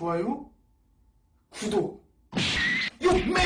좋아요, 구독. 요맨!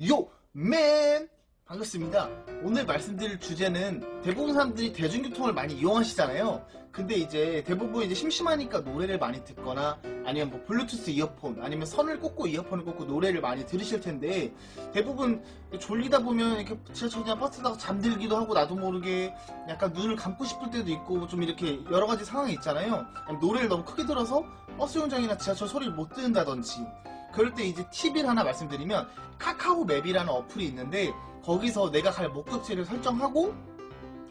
요맨! 반갑습니다. 오늘 말씀드릴 주제는 대부분 사람들이 대중교통을 많이 이용하시잖아요. 근데 이제 대부분 이제 심심하니까 노래를 많이 듣거나 아니면 뭐 블루투스 이어폰 아니면 선을 꽂고 이어폰을 꽂고 노래를 많이 들으실 텐데 대부분 졸리다 보면 이렇게 지하철이나 버스 타다가 잠들기도 하고 나도 모르게 약간 눈을 감고 싶을 때도 있고 좀 이렇게 여러 가지 상황이 있잖아요. 노래를 너무 크게 들어서 버스 용장이나 지하철 소리를 못 듣는다든지 그럴 때 이제 팁을 하나 말씀드리면 카카오 맵이라는 어플이 있는데 거기서 내가 갈 목적지를 설정하고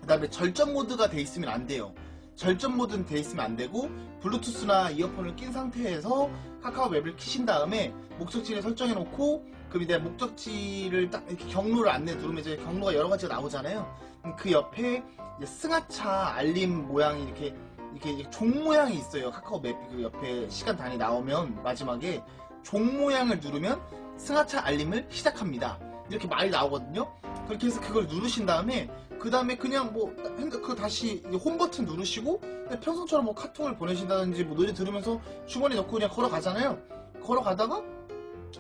그 다음에 절전 모드가 돼 있으면 안 돼요. 절전 모드는 돼 있으면 안 되고 블루투스나 이어폰을 낀 상태에서 카카오 맵을 키신 다음에 목적지를 설정해 놓고 그럼 이제 목적지를 딱 이렇게 경로를 안내 누르면 이제 경로가 여러 가지가 나오잖아요. 그 옆에 승하차 알림 모양이 이렇게 이렇게 종 모양이 있어요. 카카오 맵 그 옆에 시간 단위 나오면 마지막에 종 모양을 누르면 승하차 알림을 시작합니다. 이렇게 말이 나오거든요. 그렇게 해서 그걸 누르신 다음에 그 다음에 그냥 뭐 그 다시 홈 버튼 누르시고 평소처럼 뭐 카톡을 보내신다든지 뭐 노래 들으면서 주머니 넣고 그냥 걸어가잖아요. 걸어가다가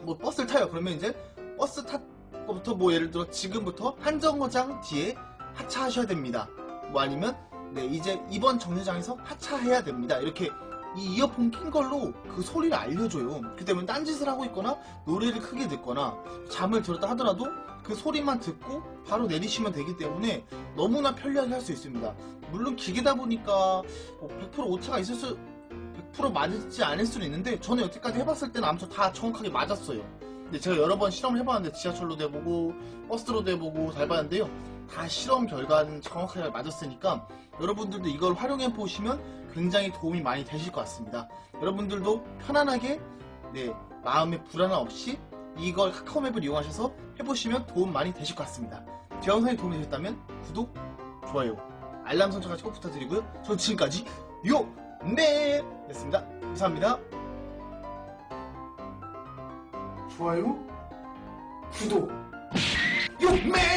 뭐 버스를 타요. 그러면 이제 버스 탔부터 뭐 예를 들어 지금부터 한 정거장 뒤에 하차하셔야 됩니다. 뭐 아니면 네 이제 이번 정류장에서 하차해야 됩니다. 이렇게 이 이어폰 낀 걸로 그 소리를 알려줘요. 그 때문에 딴짓을 하고 있거나 노래를 크게 듣거나 잠을 들었다 하더라도 그 소리만 듣고 바로 내리시면 되기 때문에 너무나 편리하게 할 수 있습니다. 물론 기계다 보니까 뭐100% 오차가 있을 수, 100% 맞지 않을 수는 있는데 저는 여태까지 해봤을 때는 아무튼 다 정확하게 맞았어요. 근데 제가 여러 번 실험을 해봤는데 지하철로도 해보고 버스로도 해보고 다 해봤는데요. 다 실험 결과는 정확하게 맞았으니까 여러분들도 이걸 활용해 보시면 굉장히 도움이 많이 되실 것 같습니다. 여러분들도 편안하게 네, 마음의 불안 없이 이걸 카카오맵을 이용하셔서 해보시면 도움 많이 되실 것 같습니다. 제 영상이 도움이 되셨다면 구독, 좋아요, 알람 설정까지 꼭 부탁드리고요. 전 지금까지 요맨 였습니다. 감사합니다. 좋아요, 구독. 요맨